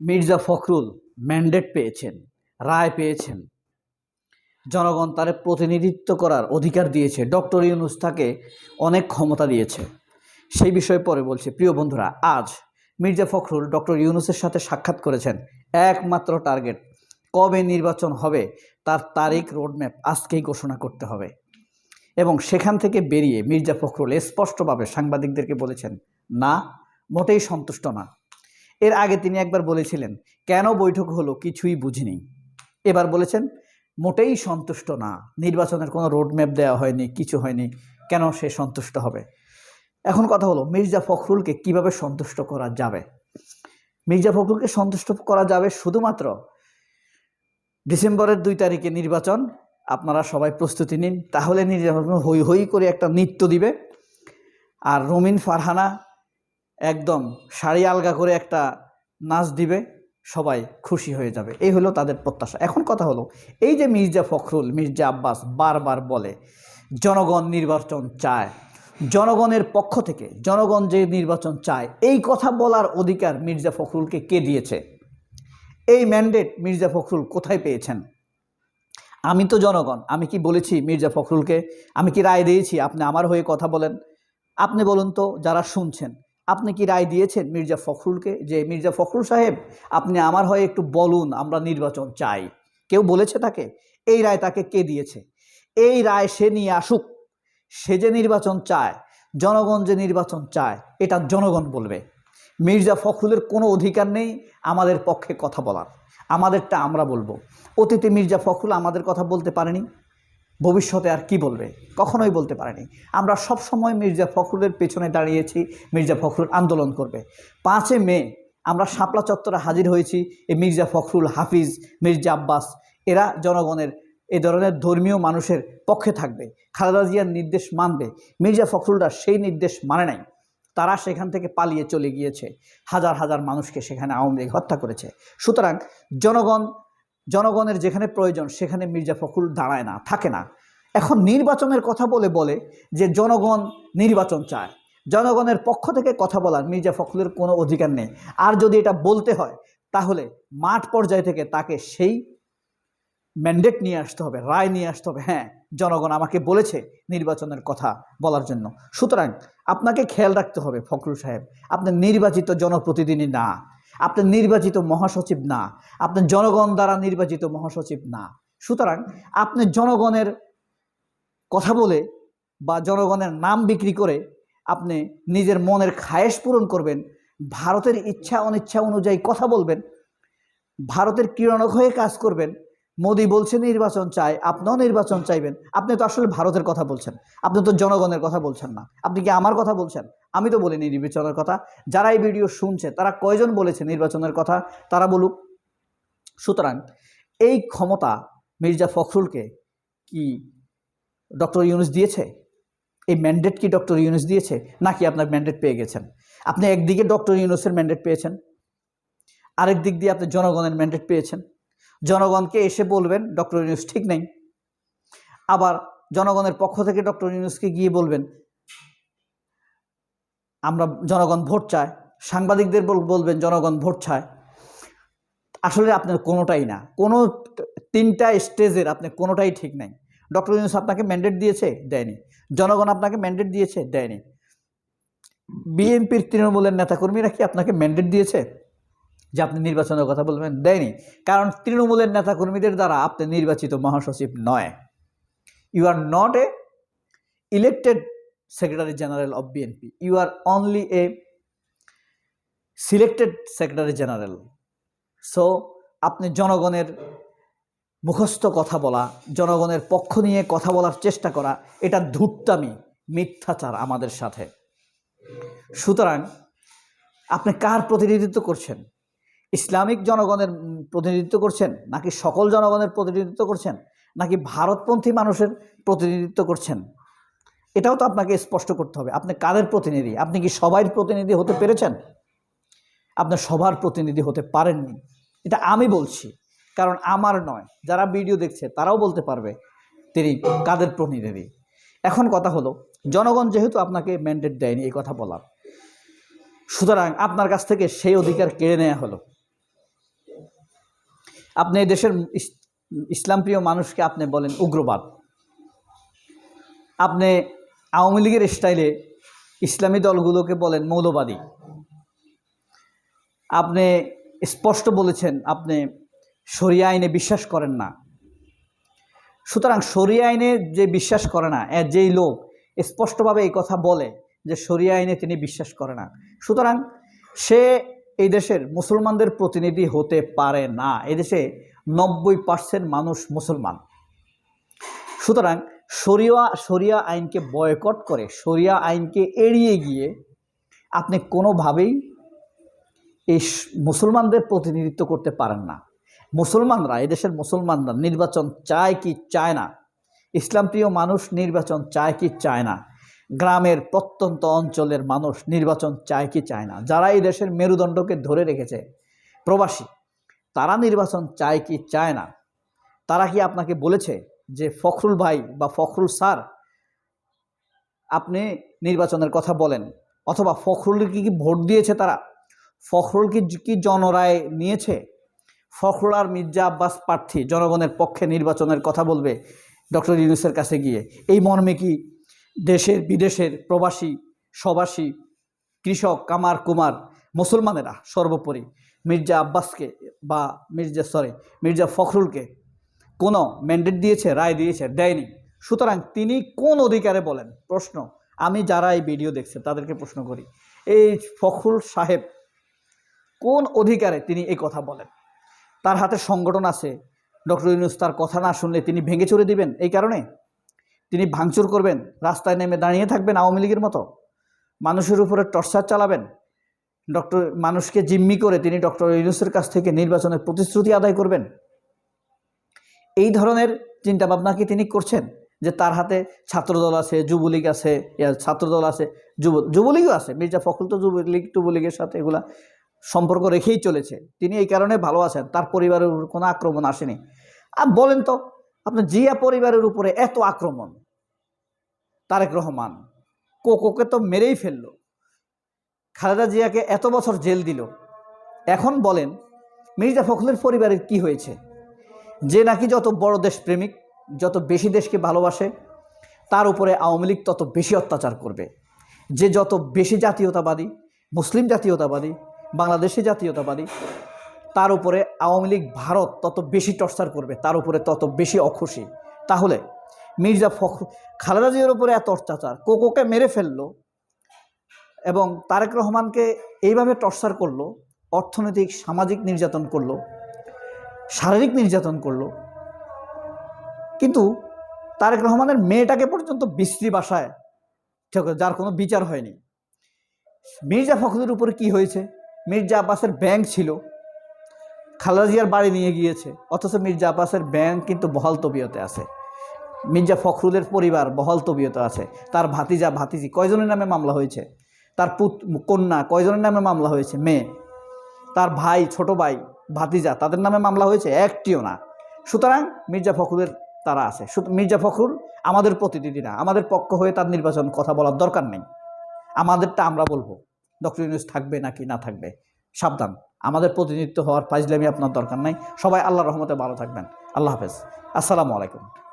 Mirza Fakhrul mandate পেয়েছেন, রায় পেয়েছেন। জনগণ তার প্রতিনিধিত্ব করার অধিকার দিয়েছে। ডক্টর ইউনুস তাকে অনেক ক্ষমতা দিয়েছে। সেই বিষয়ে পরে বলছে। প্রিয় বন্ধুরা, আজ মির্জা ফখরুল ডক্টর ইউনুসের সাথে সাক্ষাৎ করেছেন। একমাত্র টার্গেট কবে নির্বাচন হবে তার তারিখ রোডম্যাপ আজকেই ঘোষণা করতে হবে। এবং সেখান থেকে বেরিয়ে মির্জা ফখরুল স্পষ্টভাবে সাংবাদিকদেরকে বলেছেন, না, মোটেই সন্তুষ্ট না। এর আগে তিনি একবার বলেছিলেন, কেন বৈঠক হলো কিছুই বুঝিনি। এবার বলেছেন, মোটেই সন্তুষ্ট না। নির্বাচনের কোনো রোডম্যাপ দেওয়া হয়নি, কিছু হয়নি। কেন সে সন্তুষ্ট হবে? এখন কথা হলো, মির্জা ফখরুলকে কীভাবে সন্তুষ্ট করা যাবে? মির্জা ফখরুলকে সন্তুষ্ট করা যাবে শুধুমাত্র ডিসেম্বরের দুই তারিখে নির্বাচন। আপনারা সবাই প্রস্তুতি নিন, তাহলে ফখরুল হই হই করে একটা নৃত্য দিবে। আর রমিন ফারহানা একদম শাড়ি আলগা করে একটা নাচ দিবে, সবাই খুশি হয়ে যাবে। এই হলো তাদের প্রত্যাশা। এখন কথা হলো, এই যে মির্জা ফখরুল, মির্জা আব্বাস বারবার বলে, জনগণ নির্বাচন চায়। জনগণের পক্ষ থেকে, জনগণ যে নির্বাচন চায়, এই কথা বলার অধিকার মির্জা ফখরুলকে কে দিয়েছে? এই ম্যান্ডেট মির্জা ফখরুল কোথায় পেয়েছেন? আমি তো জনগণ, আমি কি বলেছি মির্জা ফখরুলকে? আমি কি রায় দিয়েছি? আপনি আমার হয়ে কথা বলেন। আপনি বলুন তো, যারা শুনছেন আপনি কি রায় দিয়েছেন মির্জা ফখরুলকে? যে মির্জা ফখরুল সাহেব, আপনি আমার হয়ে একটু বলুন, আমরা নির্বাচন চাই। কেউ বলেছে তাকে? এই রায় তাকে কে দিয়েছে? এই রায় সে নিয়ে আসুক। সে যে নির্বাচন চায়, জনগণ যে নির্বাচন চায়, এটা জনগণ বলবে। মির্জা ফখরুলের কোনো অধিকার নেই আমাদের পক্ষে কথা বলার। আমাদেরটা আমরা বলব। অতীতে মির্জা ফখরুল আমাদের কথা বলতে পারেনি। ভবিষ্যতে আর কি বলবে? কখনোই বলতে পারেনি। আমরা সব সময় মির্জা ফখরুলের পেছনে দাঁড়িয়েছি, মির্জা ফখরুল আন্দোলন করবে। পাঁচে মে আমরা শাপলা চত্বরে হাজির হয়েছি, এই মির্জা ফখরুল হাফিজ, মির্জা আব্বাস, এরা জনগণের, এ ধরনের ধর্মীয় মানুষের পক্ষে থাকবে। খালেদা জিয়ার নির্দেশ মানবে। মির্জা ফখরুলরা সেই নির্দেশ মানে নাই। তারা সেখান থেকে পালিয়ে চলে গিয়েছে। হাজার হাজার মানুষকে সেখানে আওয়ামী লীগ হত্যা করেছে। সুতরাং জনগণ, জনগণের যেখানে প্রয়োজন সেখানে মির্জা ফখরুল দাঁড়ায় না, থাকে না। এখন নির্বাচনের কথা বলে বলে যে জনগণ নির্বাচন চায়। জনগণের পক্ষ থেকে কথা বলার মির্জা ফখরুলের কোনো অধিকার নেই। আর যদি এটা বলতে হয়, তাহলে মাঠ পর্যায় থেকে তাকে সেই ম্যান্ডেট নিয়ে আসতে হবে, রায় নিয়ে আসতে হবে। হ্যাঁ জনগণ আমাকে বলেছে নির্বাচনের কথা বলার জন্য। সুতরাং আপনাকে খেয়াল রাখতে হবে ফখরুল সাহেব, আপনি নির্বাচিত জনপ্রতিনিধি না। আপনি নির্বাচিত মহাসচিব না। আপনি জনগণ দ্বারা নির্বাচিত মহাসচিব না। সুতরাং আপনি জনগণের কথা বলে বা জনগণের নাম বিক্রি করে আপনি নিজের মনের খায়েশ পূরণ করবেন, ভারতের ইচ্ছা অনিচ্ছা অনুযায়ী কথা বলবেন, ভারতের কিরণক হয়ে কাজ করবেন, মোদি বলছে নির্বাচন চাই, আপনিও নির্বাচন চাইবেন, আপনি তো আসলে ভারতের কথা বলছেন, আপনি তো জনগণের কথা বলছেন না, আপনি কি আমার কথা বলছেন? আমি তো বলিনি নির্বাচনের কথা, যারা এই ভিডিও শুনছে তারা কয়জন বলেছে নির্বাচনের কথা? তারা বলুক। সুতরাং এই ক্ষমতা মির্জা ফখরুলকে কি ডক্টর ইউনুস দিয়েছে? এই ম্যান্ডেট কি ডক্টর ইউনুস দিয়েছে? নাকি আপনার ম্যান্ডেট পেয়ে গেছেন? আপনি একদিকে ডক্টর ইউনুসের ম্যান্ডেট পেয়েছেন, আরেক দিক দিয়ে আপনি জনগণের ম্যান্ডেট পেয়েছেন। জনগণকে এসে বলবেন, ডক্টর ইউনুস ঠিক নেই। আবার জনগণের পক্ষ থেকে ডক্টর ইউনুসকে গিয়ে বলবেন, আমরা জনগণ ভোট চায় সাংবাদিকদের বলবেন, জনগণ ভোট চায়। আসলে আপনার কোনোটাই না। কোনো তিনটা স্টেজের আপনি কোনোটাই ঠিক নাই। ডক্টর ইউনুস আপনাকে ম্যান্ডেট দিয়েছে? দেয়নি। জনগণ আপনাকে ম্যান্ডেট দিয়েছে? দেয়নি। বিএনপির তৃণমূলের নেতাকর্মীরা কি আপনাকে ম্যান্ডেট দিয়েছে? যে আপনি নির্বাচনের কথা বলবেন? দেয়নি। কারণ তৃণমূলের নেতাকর্মীদের দ্বারা আপনি নির্বাচিত মহাসচিব নয়। You are not a elected secretary general of BNP you are only a selected secretary general so আপনি জনগণের মুখস্থ কথা বলা, জনগণের পক্ষ নিয়ে কথা বলার চেষ্টা করা, এটা ধূর্তামি, মিথ্যাচার আমাদের সাথে। সুতরাং আপনি কার প্রতিনিধিত্ব করছেন? ইসলামিক জনগণের প্রতিনিধিত্ব করছেন নাকি সকল জনগণের প্রতিনিধিত্ব করছেন নাকি ভারতপন্থী মানুষের প্রতিনিধিত্ব করছেন? এটাও তো আপনাকে স্পষ্ট করতে হবে। আপনি কাদের প্রতিনিধি? আপনি কি সবাই প্রতিনিধি হতে পেরেছেন? আপনি সবার প্রতিনিধি হতে পারেননি। এটা আমি বলছি। কারণ আমার নয়। যারা ভিডিও দেখছে, তারাও বলতে পারবে, তিনি কাদের প্রতিনিধি? এখন কথা হলো, জনগণ যেহেতু আপনাকে ম্যান্ডেট দেয়নি এই কথা বলার, সুতরাং আপনার কাছ থেকে সেই অধিকার কেড়ে নেওয়া হলো। আপনি এই দেশের ইস- ইসলামপ্রিয় মানুষকে আপনি বলেন উগ্রবাদ। আপনি আওয়ামী লীগের স্টাইলে ইসলামী দলগুলোকে বলেন মৌলবাদী। আপনি স্পষ্ট বলেছেন, আপনি শরিয়া আইনে বিশ্বাস করেন না। সুতরাং শরিয়া আইনে যে বিশ্বাস করে না যেই লোক স্পষ্টভাবে এই কথা বলে যে শরিয়া আইনে তিনি বিশ্বাস করে না। সুতরাং সে এই দেশের মুসলমানদের প্রতিনিধি হতে পারে না। এদেশে নব্বই পার্সেন্ট মানুষ মুসলমান। সুতরাং শরিয়া শরিয়া আইনকে বয়কট করে, শরিয়া আইনকে এড়িয়ে গিয়ে আপনি কোনোভাবেই এই মুসলমানদের প্রতিনিধিত্ব করতে পারেন না। মুসলমানরা এদেশের মুসলমানরা নির্বাচন চায় কি চায় না? ইসলামপ্রিয় মানুষ নির্বাচন চায় কি চায় না? গ্রামের প্রত্যন্ত অঞ্চলের মানুষ নির্বাচন চায় কি চায় না? যারা এই দেশের মেরুদণ্ডকে ধরে রেখেছে, প্রবাসী, তারা নির্বাচন চায় কি চায় না? তারা কি আপনাকে বলেছে যে, ফখরুল ভাই বা ফখরুল স্যার, আপনি নির্বাচনের কথা বলেন? অথবা ফখরুল কি কি ভোট দিয়েছে তারা? ফখরুল কি কি জনরায় নিয়েছে? ফখরুল আর মির্জা আব্বাস প্রার্থী জনগণের পক্ষে নির্বাচনের কথা বলবে ডক্টর ইউনুসের কাছে গিয়ে। এই মর্মে কি দেশের, বিদেশের প্রবাসী সবাসী কৃষক, কামার, কুমার, মুসলমানেরা সর্বোপরি মির্জা আব্বাসকে বা মির্জা সরি মির্জা ফখরুলকে কোনো ম্যান্ডেট দিয়েছে, রায় দিয়েছে, দেয়নি। সুতরাং তিনি কোন অধিকারে বলেন? প্রশ্ন। আমি যারা এই ভিডিও দেখছে, তাদেরকে প্রশ্ন করি। এই ফখরুল সাহেব কোন অধিকারে তিনি এই কথা বলেন? তার হাতে সংগঠন আছে। ডক্টর ইউনুস তার কথা না শুনলে তিনি ভেঙে চড়ে দিবেন এই কারণে? তিনি ভাঙচুর করবেন, রাস্তায় নেমে দাঁড়িয়ে থাকবেন আওয়ামী লীগের মতো? মানুষের উপরে টর্চার চালাবেন? ডক্টর, মানুষকে জিম্মি করে তিনি ডক্টর ইউনুসের কাছ থেকে নির্বাচনের প্রতিশ্রুতি আদায় করবেন? এই ধরনের চিন্তাভাবনা কি তিনি করছেন? যে তার হাতে ছাত্রদল আছে, যুবলীগ আছে ছাত্রদল আছে, যুব, যুবলীগও আছে, মির্জা ফখরুল তো যুবলীগ যুবলীগের সাথে এগুলা সম্পর্ক রেখেই চলেছে। তিনি এই কারণে ভালো আছেন। তার পরিবারের উপর কোনো আক্রমণ আসেনি। আর বলেন তো, আপনার জিয়া পরিবারের উপরে এত আক্রমণ, তারেক রহমান, কোকোকে তো মেরেই ফেলল, খালেদা জিয়াকে এত বছর জেল দিল। এখন বলেন, মির্জা ফখরুলের পরিবারের কি হয়েছে? যে নাকি যত বড় দেশপ্রেমিক, যত বেশি দেশকে ভালোবাসে, তার উপরে আওয়ামী লীগ তত বেশি অত্যাচার করবে। যে যত বেশি জাতীয়তাবাদী, মুসলিম জাতীয়তাবাদী বাংলাদেশি জাতীয়তাবাদী, তার উপরে আওয়ামী লীগ, ভারত তত বেশি টর্চার করবে, তার উপরে তত বেশি অখুশি। তাহলে মির্জা ফখর, খালেদা জিয়ার উপরে এত অত্যাচার, কোকোকে মেরে ফেলল এবং তারেক রহমানকে এইভাবে টর্চার করল, অর্থনৈতিক, সামাজিক নির্যাতন করল, শারীরিক নির্যাতন করল, কিন্তু তারেক রহমানের মেয়েটাকে পর্যন্ত বিশ্রী বাসায় ঠিক যার কোনো বিচার হয়নি। মির্জা ফখরের উপরে কি হয়েছে? মির্জা আব্বাসের ব্যাংক ছিল। খালেদা জিয়ার বাড়ি নিয়ে গিয়েছে। অথচ মির্জা আব্বাসের ব্যাংক কিন্তু বহাল তবিয়তে আছে। মির্জা ফখরুলের পরিবার বহাল তবিয়তে আছে। তার ভাতিজা, ভাতিজি কয়জনের নামে মামলা হয়েছে? তার পুত, কন্যা কয়জনের নামে মামলা হয়েছে? মেয়ে। তার ভাই, ছোট ভাই, ভাতিজা তাদের নামে মামলা হয়েছে? একটিও না। সুতরাং মির্জা ফখরুলের তারা আছে। মির্জা ফখরুল আমাদের প্রতিনিধি না। আমাদের পক্ষ হয়ে তার নির্বাচন কথা বলার দরকার নেই। আমাদেরটা আমরা বলব। ডক্টর ইউনুস থাকবে নাকি না থাকবে? সাবধান। আমাদের প্রতিনিধিত্ব হওয়ার ফাইজলামি আপনার দরকার নাই। সবাই আল্লাহ রহমতে ভালো থাকবেন। আল্লাহ হাফেজ। আসসালামু আলাইকুম।